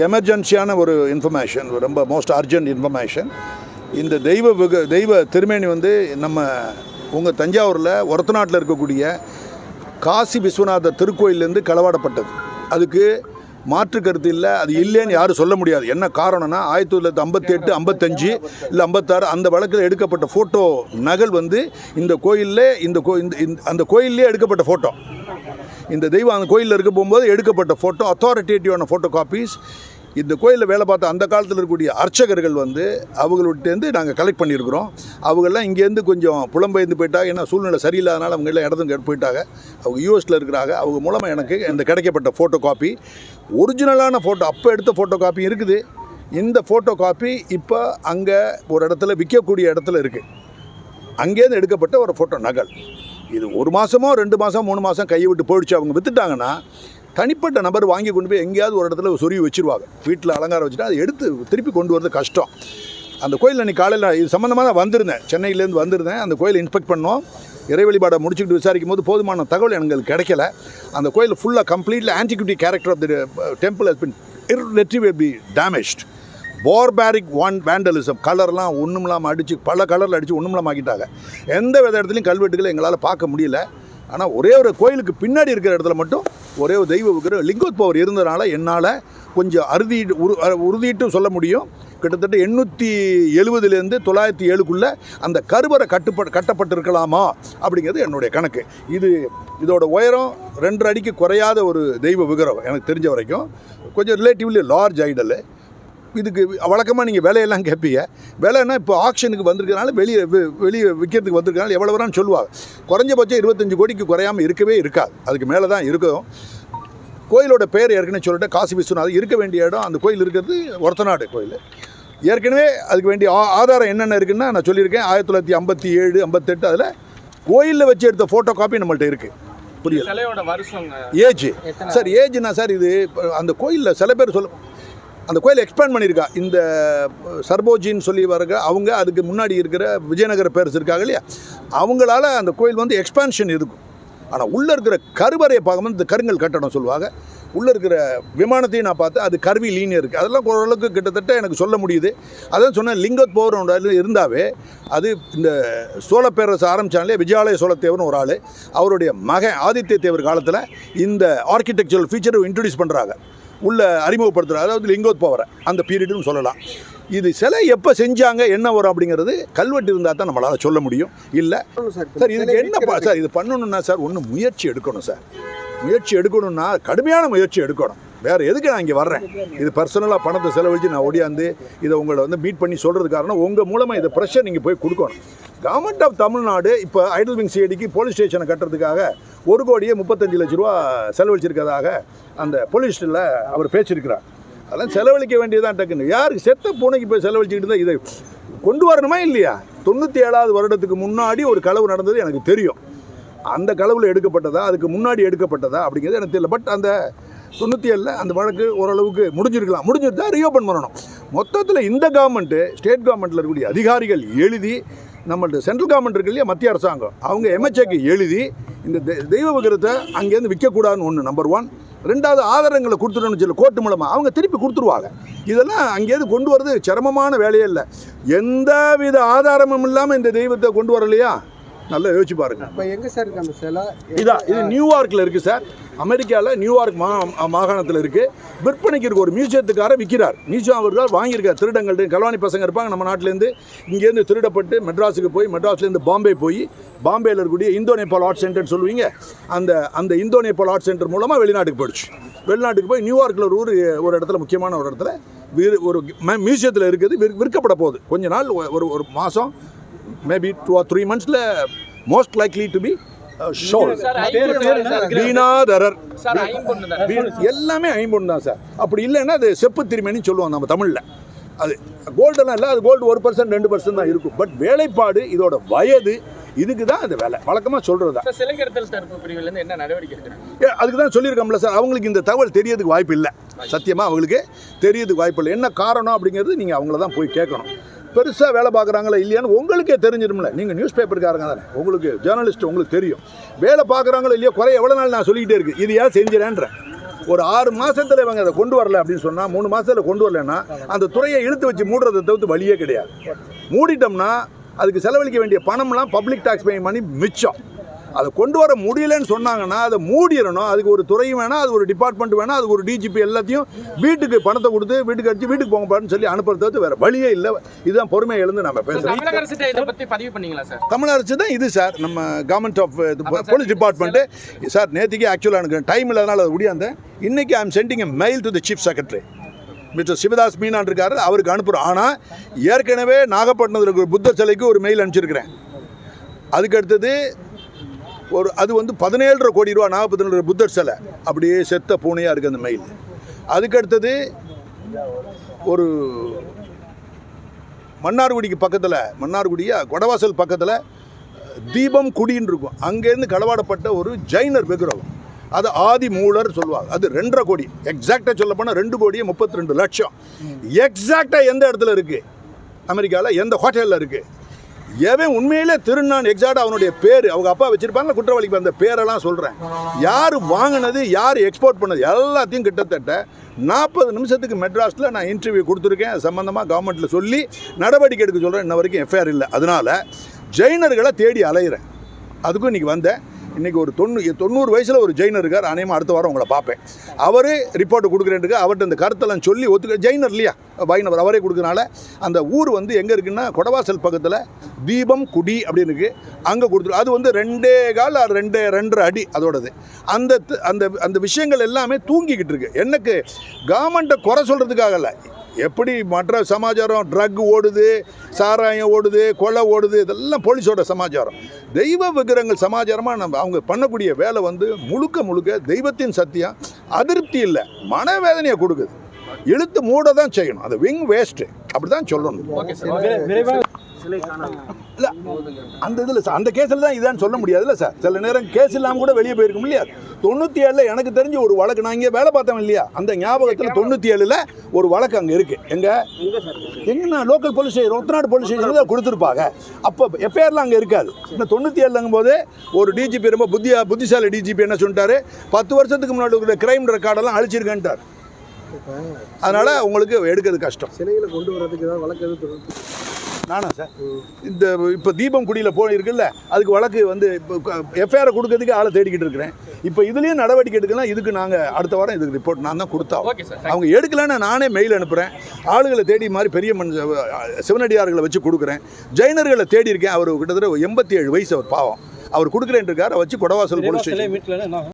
எமர்ஜென்சியான ஒரு இன்ஃபர்மேஷன் ரொம்ப most urgent information இந்த தெய்வ விக தெய்வ திருமேனி வந்து நம்ம உங்கள் தஞ்சாவூரில் ஒரத்தநாட்டில் இருக்கக்கூடிய காசி விஸ்வநாதர் திருக்கோயிலேருந்து களவாடப்பட்டது. அதுக்கு மாற்று கருத்து இல்லை அது இல்லைன்னு யாரும் சொல்ல முடியாது. என்ன காரணம்னா ஆயிரத்தி தொள்ளாயிரத்தி ஐம்பத்தி எட்டு ஐம்பத்தஞ்சு இல்லை ஐம்பத்தாறு அந்த வழக்கில் எடுக்கப்பட்ட ஃபோட்டோ நகல் வந்து இந்த கோயிலில் இந்த கோ இந்த இந்த- அந்த கோயிலே எடுக்கப்பட்ட ஃபோட்டோ இந்த தெய்வம் அந்த கோயிலில் இருக்க போகும்போது எடுக்கப்பட்ட ஃபோட்டோ அத்தாரிட்டேட்டிவான ஃபோட்டோ காப்பீஸ் இந்த கோயிலில் வேலை பார்த்த அந்த காலத்தில் இருக்கக்கூடிய அர்ச்சகர்கள் வந்து அவங்கள்ட்டேருந்து நாங்கள் கலெக்ட் பண்ணியிருக்கிறோம். அவங்கெல்லாம் இங்கேருந்து கொஞ்சம் புலம்பெயர்ந்து போயிட்டாங்க ஏன்னா சூழ்நிலை சரியில்லாதனால அவங்க எல்லாம் இடத்துக்கு எடுத்து போயிட்டாங்க. அவங்க யூஎஸில் இருக்கிறாங்க. அவங்க மூலமாக எனக்கு இந்த கிடைக்கப்பட்ட ஃபோட்டோ காப்பி ஒரிஜினலான ஃபோட்டோ அப்போ எடுத்த ஃபோட்டோ காப்பி இருக்குது. இந்த ஃபோட்டோ காப்பி இப்போ அங்கே ஒரு இடத்துல விற்கக்கூடிய இடத்துல இருக்குது அங்கேருந்து எடுக்கப்பட்ட ஒரு ஃபோட்டோ நகல். இது ஒரு மாதமோ ரெண்டு மாதம் மூணு மாதம் கையை விட்டு போயிடுச்சு. அவங்க விற்றுட்டாங்கன்னா தனிப்பட்ட நபர் வாங்கி கொண்டு போய் எங்கேயாவது ஒரு இடத்துல சொருவி வச்சிருவாங்க. வீட்டில் அலங்காரம் வச்சுட்டு அதை எடுத்து திருப்பி கொண்டு வரது கஷ்டம். அந்த கோயில் அன்றைக்கி காலையில் இது சம்மந்தமாக தான் வந்திருந்தேன். சென்னையிலேருந்து வந்திருந்தேன். அந்த கோயிலை இன்ஸ்பெக்ட் பண்ணோம். இறை வழிபாடை முடிச்சுக்கிட்டு விசாரிக்கும் போது போதுமான தகவல் எங்களுக்கு கிடைக்கல. அந்த கோயில் ஃபுல்லாக completely antiquity character of the temple has been irretrievably be damaged barbaric on vandalism கலர்லாம் ஒன்றும் இல்லாமல் அடித்து பல கலரில் அடித்து ஒன்றும் இல்லாமல் ஆக்கிட்டாங்க. எந்த வித இடத்துலையும் கல்வெட்டுகளை எங்களால் பார்க்க முடியல. ஆனால் ஒரே ஒரு கோயிலுக்கு பின்னாடி இருக்கிற இடத்துல மட்டும் ஒரே ஒரு தெய்வ விக்கிரகம் லிங்கோத்பவர் இருந்தனால என்னால் கொஞ்சம் அறுதிட்டு உரு அ- சொல்ல முடியும். கிட்டத்தட்ட எண்ணூற்றி எழுபதுலேருந்து தொள்ளாயிரத்தி ஏழுக்குள்ளே அந்த கருவறை கட்டுப்ப கட்டப்பட்டிருக்கலாமா அப்படிங்கிறது என்னுடைய கணக்கு. இது இதோட உயரம் ரெண்டு அடிக்கு குறையாத ஒரு தெய்வ விக்கிரம் எனக்கு தெரிஞ்ச வரைக்கும். கொஞ்சம் ரிலேட்டிவ்லி லார்ஜ் ஐடலு இதுக்கு வழக்கமாக நீங்கள் விலையெல்லாம் கேட்பீங்க. விலைன்னா இப்போ ஆக்ஷனுக்கு வந்திருக்கனால வெளியே வெளியே விற்கிறதுக்கு வந்திருக்கனால எவ்வளோ வரான்னு சொல்லுவாங்க. குறைஞ்சபட்சம் இருபத்தஞ்சு கோடிக்கு குறையாமல் இருக்கவே இருக்காது. அதுக்கு மேலே தான் இருக்கும். கோயிலோட பேர் ஏற்கனவே சொல்லிட்டு காசி விஸ்வநாதர். இருக்க வேண்டிய இடம் அந்த கோயில் இருக்கிறது ஒரத்தநாடு கோயில். ஏற்கனவே அதுக்கு வேண்டிய ஆ- ஆதாரம் என்னென்ன இருக்குன்னா நான் சொல்லியிருக்கேன். ஆயிரத்தி தொள்ளாயிரத்தி ஐம்பத்தி ஏழு ஐம்பத்தெட்டு அதில் கோயிலில் வச்சு எடுத்த ஃபோட்டோ காப்பி நம்மள்ட்ட இருக்குது புரியல? ஏஜ். சார் ஏஜ்னா சார் இது அந்த கோயிலில் சில பேர் சொல்ல அந்த கோயில் எக்ஸ்பேண்ட் பண்ணியிருக்கா. இந்த சர்போஜின்னு சொல்லி வரங்க அவங்க அதுக்கு முன்னாடி இருக்கிற விஜயநகர பேரஸ் இருக்காங்க இல்லையா? அவங்களால அந்த கோயில் வந்து எக்ஸ்பேன்ஷன் இருக்கும். ஆனால் உள்ளே இருக்கிற கருவறையை பார்க்கும்போது இந்த கருங்கல் கட்டடம் சொல்லுவாங்க. உள்ளே இருக்கிற விமானத்தையும் நான் பார்த்தேன் அது கருவி லீனியர் இருக்குது அதெல்லாம் ஓரளவுக்கு கிட்டத்தட்ட எனக்கு சொல்ல முடியுது. அதான் சொன்னேன் லிங்கத் போகிறோட இருந்தாவே அது இந்த சோழ பேரரசு ஆரம்பித்தாலே விஜயாலய சோழத்தேவர்னு ஒரு ஆள். அவருடைய மகன் ஆதித்ய தேவர் காலத்தில் இந்த ஆர்கிடெக்சரல் ஃபீச்சரை இன்ட்ரடியூஸ் பண்ணுறாங்க உள்ள அறிமுகப்படுத்துகிறாங்க அதாவது லிங்கோத்பவரை அந்த பீரியடுன்னு சொல்லலாம். இது சிலை எப்போ செஞ்சாங்க என்ன வரும் அப்படிங்கிறது கல்வெட்டு இருந்தால் தான் நம்மளால் சொல்ல முடியும். இல்லை சார் இதுக்கு என்னப்பா சார் இது பண்ணணும்னா சார் ஒன்று முயற்சி எடுக்கணும் சார். முயற்சி எடுக்கணும்னா கடுமையான முயற்சி எடுக்கணும். வேறு எதுக்கு நான் இங்கே வர்றேன்? இது பர்சனலாக பணத்தை செலவழித்து நான் ஓடியாந்து இதை உங்களை வந்து மீட் பண்ணி சொல்கிறது காரணம் உங்கள் மூலமாக இதை ப்ரெஷர் நீங்கள் போய் கொடுக்கணும். கவர்மெண்ட் ஆஃப் தமிழ்நாடு இப்போ ஐடல் விங் சிஐடிக்கு போலீஸ் ஸ்டேஷனை கட்டுறதுக்காக ஒரு கோடியே முப்பத்தஞ்சு லட்ச ரூபா செலவழிச்சிருக்கிறதாக அந்த போலீஸில் அவர் பேசியிருக்கிறார். அதெல்லாம் செலவழிக்க வேண்டியதான் டக்குன்னு. யாருக்கு செத்த பூனைக்கு போய் செலவழிச்சுக்கிட்டு தான் இதை கொண்டு வரணுமா இல்லையா? தொண்ணூற்றி ஏழாவது வருடத்துக்கு முன்னாடி ஒரு களவு நடந்தது எனக்கு தெரியும். அந்த களவில் எடுக்கப்பட்டதா? அதுக்கு முன்னாடி எடுக்கப்பட்டதா? அப்படிங்கிறது எனக்கு தெரியல. பட் அந்த தொண்ணூற்றி ஏழில் அந்த வழக்கு ஓரளவுக்கு முடிஞ்சிருக்கலாம். முடிஞ்சிருந்தா ரீஓப்பன் பண்ணணும். மொத்தத்தில் இந்த கவர்மெண்ட்டு ஸ்டேட் கவர்மெண்ட்டில் இருக்கக்கூடிய அதிகாரிகள் எழுதி நம்மள்ட்ட சென்ட்ரல் கவர்மெண்ட் இருக்கு இல்லையா மத்திய அரசாங்கம். அவங்க எம்எச்ஏக்கு எழுதி இந்த தெ- தெய்வ விக்கிரத்தை அங்கேருந்து விற்கக்கூடாதுன்னு ஒன்று நம்பர் ஒன் ரெண்டாவது ஆதாரங்களை கொடுத்துடணும்னு சொல்லி கோர்ட்டு மூலமாக அவங்க திருப்பி கொடுத்துருவாங்க. இதெல்லாம் அங்கேருந்து கொண்டு வர்றது சிரமமான வேலையே இல்லை. எந்த வித ஆதாரமும் இல்லாமல் இந்த தெய்வத்தை கொண்டு வரலையா? நல்லா யோசிச்சு பாருங்க. இப்போ எங்க சார் இருக்கு அந்த சிலை? இதா இது நியூயார்க்கில் இருக்குது சார். அமெரிக்காவில் நியூயார்க் மா மாகாணத்தில் இருக்குது விற்பனைக்கு இருக்க ஒரு மியூசியத்துக்காரர் விற்கிறார் மியூசியம் அவர் தான் வாங்கியிருக்கார். திருடங்கள்ட்ட கல்வாணி பசங்க இருப்பாங்க நம்ம நாட்டிலேருந்து. இங்கேருந்து திருடப்பட்டு மெட்ராஸுக்கு போய் மெட்ராஸ்லேருந்து பாம்பே போய் பாம்பேயில் இருக்கக்கூடிய இந்தோ நேபாள் ஆர்ட் சென்டர்னு சொல்லுவீங்க. அந்த அந்த இந்தோ நேபாள் ஆர்ட் சென்டர் மூலமாக வெளிநாட்டுக்கு போயிடுச்சு. வெளிநாட்டுக்கு போய் நியூயார்க்கில் ஒரு ஊர் ஒரு இடத்துல முக்கியமான ஒரு இடத்துல விரு- ஒரு மியூசியத்தில் இருக்குது விற்- விற்கப்பட போகுது. கொஞ்ச நாள் ஒரு ஒரு மாதம் மேபி டூ ஆர் த்ரீ மந்த்ஸில் மோஸ்ட் லைக்லி டு பி வீணாதரர். எல்லாமே ஐம்பொன் தான் சார் அப்படி இல்லைன்னா அது செப்பு திருமணின்னு சொல்லுவோம் நம்ம தமிழில். அது கோல்டெல்லாம் இல்லை அது கோல்டு ஒரு பர்சன்ட் ரெண்டு பர்சன்ட் தான் இருக்கும். பட் வேலைப்பாடு இதோட வயது இதுக்கு தான் அது வேலை. வழக்கமாக சொல்கிறது தான் சிலை கடத்தல் தடுப்பு பிரிவுல இருந்து என்ன நடவடிக்கை அதுக்கு தான் சொல்லியிருக்கோம்ல சார் அவங்களுக்கு இந்த தகவல் தெரியறதுக்கு வாய்ப்பு இல்லை. சத்தியமாக அவங்களுக்கு தெரியறதுக்கு வாய்ப்பு இல்லை. என்ன காரணம் அப்படிங்கிறது நீங்கள் அவங்கள தான் போய் கேட்கணும். பெருசாக வேலை பார்க்குறாங்களா இல்லையான்னு உங்களுக்கே தெரிஞ்சிடும்ல. நீங்கள் நியூஸ் பேப்பருக்காரங்க தானே. உங்களுக்கு ஜேர்னலிஸ்ட் உங்களுக்கு தெரியும். வேலை பார்க்குறாங்களோ இல்லையோ குறை எவ்வளோ நாள் நான் சொல்லிக்கிட்டே இருக்கு இது ஏன் செஞ்சிடேன்றேன் ஒரு ஆறு மாதத்தில் இவங்க அதை கொண்டு வரல அப்படின்னு சொன்னால் மூணு மாதத்தில் கொண்டு வரலன்னா அந்த துறையை இழுத்து வச்சு மூடுறதை தவிர்த்து வழியே கிடையாது. மூடிட்டோம்னா அதுக்கு செலவழிக்க வேண்டிய பணம்லாம் பப்ளிக் டாக்ஸ் பே மணி மிச்சம். அதை கொண்டு வர முடியலன்னு சொன்னாங்கன்னா அதை மூடிடணும். அதுக்கு ஒரு துறையும் வேணாம் அது ஒரு டிபார்ட்மெண்ட் வேணாம் அதுக்கு ஒரு டிஜிபி எல்லாத்தையும் வீட்டுக்கு பணத்தை கொடுத்து வீட்டுக்கு அடிச்சு வீட்டுக்கு போங்க பாருன்னு சொல்லி அனுப்புறது வேற வழியே இல்லை. இதுதான் பொறுமையை எழுந்து நம்ம பேசுறோம். தமிழக அரசு இதை பத்தி பதிவு பண்ணீங்களா சார்? தமிழ் அரசு தான் இது சார். நம்ம government of police department sir. நேற்றுக்கு ஆக்சுவலாக எனக்கு டைம் இல்லாதனால அது முடியாந்தேன். இன்னைக்கு I am sending a mail to the chief secretary mister Sivadas Menon இருக்காரு அவருக்கு அனுப்புகிறோம் ஆனால் ஏற்கனவே நாகப்பட்டினத்தில் இருக்கிற புத்தர் சிலைக்கு ஒரு மெயில் அனுப்பிச்சிருக்கிறேன். அதுக்கு அடுத்தது ஒரு அது வந்து பதினேழரை கோடி ரூபா நாகப்பட்டினம் புத்தர் சிலை. அப்படியே செத்த பூனையாக இருக்குது அந்த மயில். அதுக்கு அடுத்தது ஒரு மன்னார்குடிக்கு பக்கத்தில் மன்னார்குடியா கொடவாசல் பக்கத்தில் தீபம் குடின்னு இருக்கும். அங்கேருந்து களவாடப்பட்ட ஒரு ஜைனர் விக்கிரகம். அது ஆதி மூலர் சொல்லுவாங்க. அது ரெண்டரை கோடி. எக்ஸாக்டாக சொல்ல போனால் ரெண்டு கோடியே முப்பத்தி ரெண்டு லட்சம். எக்ஸாக்டாக எந்த இடத்துல இருக்குது அமெரிக்காவில் எந்த ஹோட்டலில் இருக்குது எவன் உண்மையிலே திருநான் எக்ஸாக்டாக அவனுடைய பேர்? அவங்க அப்பா வச்சிருப்பாங்க குற்றவாளிக்கு அந்த பேரெல்லாம் சொல்கிறேன் யார் வாங்கினது யார் எக்ஸ்போர்ட் பண்ணது எல்லாத்தையும் கிட்டத்தட்ட நாற்பது நிமிஷத்துக்கு மெட்ராஸில் நான் இன்டர்வியூ கொடுத்துருக்கேன். சம்மந்தமாக கவர்மெண்ட்டில் சொல்லி நடவடிக்கை எடுக்க சொல்கிறேன் இன்ன வரைக்கும் எஃப்ஐஆர் இல்லை. அதனால் ஜெயினர்களை தேடி அலையிறேன். அதுக்கும் இன்றைக்கி வந்தேன். இன்றைக்கி ஒரு தொண்ணூ தொண்ணூறு வயசில் ஒரு ஜெயினர் இருக்கார். அனையமாக அடுத்த வாரம் உங்களை பார்ப்பேன். அவர் ரிப்போர்ட் கொடுக்குறேன்ட்டு அவர்கிட்ட இந்த கருத்தெல்லாம் சொல்லி ஒத்துக்க ஜெயினர் இல்லையா? வைணவர் அவரே கொடுக்கறனால அந்த ஊர் வந்து எங்கே இருக்குன்னா கொடவாசல் பக்கத்தில் தீபம் குடி அப்படின்னு இருக்குது அங்கே கொடுத்துரு அது வந்து ரெண்டே கால் ரெண்டே ரெண்டரை அடி அதோடது. அந்த த- அந்த அந்த விஷயங்கள் எல்லாமே தூங்கிக்கிட்டு இருக்கு. எனக்கு கவர்மெண்ட்டை குறை சொல்கிறதுக்காக இல்லை. எப்படி மற்ற சமாச்சாரம்? ட்ரக் ஓடுது சாராயம் ஓடுது கொலை ஓடுது இதெல்லாம் போலீஸோட சமாச்சாரம். தெய்வ விக்கிரங்கள் சமாச்சாரமாக நம்ம அவங்க பண்ணக்கூடிய வேலை வந்து முழுக்க முழுக்க தெய்வத்தின் சத்தியம் அதிருப்தி இல்லை மனவேதனையை கொடுக்குது. இழுத்து மூட தான் செய்யணும். அது விங் வேஸ்ட்டு அப்படி தான் சொல்லணும் ஓகே. அந்த இதில் அந்த கேஸில் தான் இதான்னு சொல்ல முடியாதுல்ல சார். சில நேரம் கேஸ் இல்லாமல் கூட வெளியே போயிருக்கும் இல்லையா? தொண்ணூற்றி ஏழில் எனக்கு தெரிஞ்ச ஒரு வழக்கு நான் இங்கே வேலை பார்த்தேன் இல்லையா? அந்த ஞாபகத்தில் தொண்ணூற்றி ஏழில் ஒரு வழக்கு அங்கே இருக்குது எங்கே? எங்கன்னா local police station Othanadu police ஸ்டேஷனில் தான் கொடுத்துருப்பாங்க. அப்போ எஃப்ஐஆர்லாம் அங்கே இருக்காது. இந்த தொண்ணூற்றி ஏழுலங்கும் போது ஒரு டிஜிபி ரொம்ப புத்தியா புத்திசாலி டிஜிபி என்ன சொல்லிட்டாரு? பத்து வருஷத்துக்கு முன்னாடி இருக்கிற கிரைம் ரெக்கார்டெல்லாம் அழிச்சிருக்கேன்ட்டார். அதனால் உங்களுக்கு எடுக்கிறது கஷ்டம். சிலைகளை கொண்டு வரதுக்கு ஏதாவது வழக்கு எதுவும் நானா சார் இந்த இப்போ தீபம் குடியில் போய் இருக்குல்ல அதுக்கு வழக்கு வந்து இப்போ எஃப்ஐஆரை கொடுக்கறதுக்கு ஆளை தேடிக்கிட்டு இருக்கிறேன். இப்போ இதுலேயும் நடவடிக்கை எடுக்கலாம் இதுக்கு நாங்கள் அடுத்த வாரம் இதுக்கு ரிப்போர்ட் நான் தான் கொடுத்தோம் அவங்க எடுக்கலைன்னு நானே மெயில் அனுப்புகிறேன் ஆளுகளை தேடி மாதிரி பெரிய மனுஷ சிவனடியார்களை வச்சு கொடுக்குறேன். ஜெயினர்களை தேடி இருக்கேன். அவர் கிட்டத்தட்ட எண்பத்தி ஏழு வயசு அவர் பாவம். அவர் கொடுக்குறேன் இருக்கார். வச்சு கொடவாசல் போலீஸ்